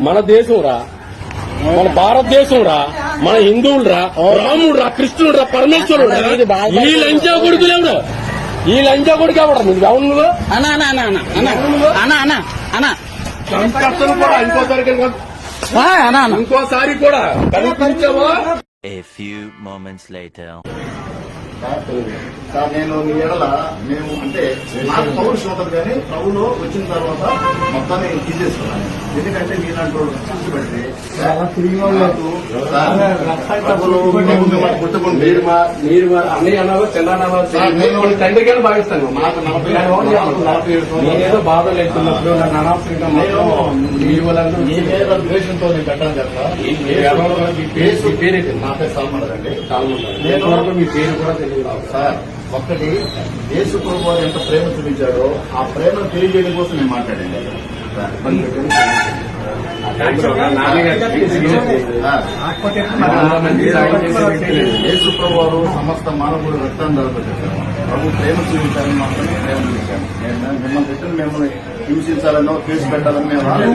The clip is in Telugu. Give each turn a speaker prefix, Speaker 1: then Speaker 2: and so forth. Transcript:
Speaker 1: మన దేశం రా మన భారతదేశం రా మన హిందువులు రా రాముడు రా కృష్ణుడు రా పరమేశ్వరుడు ఈ లంచా కొడుకు లేవుడు ఈ లంచా కొడుకు ఎవడ నువ్వు ఎవరు నువ్వు?
Speaker 2: అనా అనా అనా అనా అనా అనా
Speaker 1: అనా కూడా ఇంకోసారి
Speaker 2: అనా
Speaker 1: ఇంకోసారి కూడా కనిపించవా?
Speaker 3: A few moments later.
Speaker 4: Sir నేను మీ ఎడల మేము అంటే నాకు పౌరు చూడదు కానీ ప్రభులో వచ్చిన తర్వాత మొత్తాన్ని తీసేసుకున్నాను. ఎందుకంటే మీలాంటి చూసి పెడితే
Speaker 1: మీరు అన్ని అన్నారు
Speaker 4: చెల్లన్నారు
Speaker 1: తండ్రి కానీ భావిస్తాను.
Speaker 4: మాకు
Speaker 1: నేనేదో బాధ లేకున్నప్పుడు నన్ను అనవసరంగా మీ వాళ్ళందరూ
Speaker 4: మీ ద్వేషంతో నేను పెట్టాను కదా
Speaker 1: మీ పేరు
Speaker 4: నా పేరు సాల్మండ్ అండి.
Speaker 1: సాల్మండ్ మీ పేరు కూడా తెలియదు.
Speaker 4: సార్ ఒక్కటి దేశ ప్రభు ఎంత ప్రేమ చూపించాడో ఆ ప్రేమ తెలియజేయడం కోసం నేను మాట్లాడాను యేసు ప్రభువారు సమస్త మానవుడు రక్తం దాల్పొచ్చారు ప్రభు ప్రేమ చూపించాలని మాత్రమే ప్రేమ చూపించాను మిమ్మల్ని పెట్టిన మిమ్మల్ని హింసించాలన్నో కేసు పెట్టాలన్నో మేము రాలేదు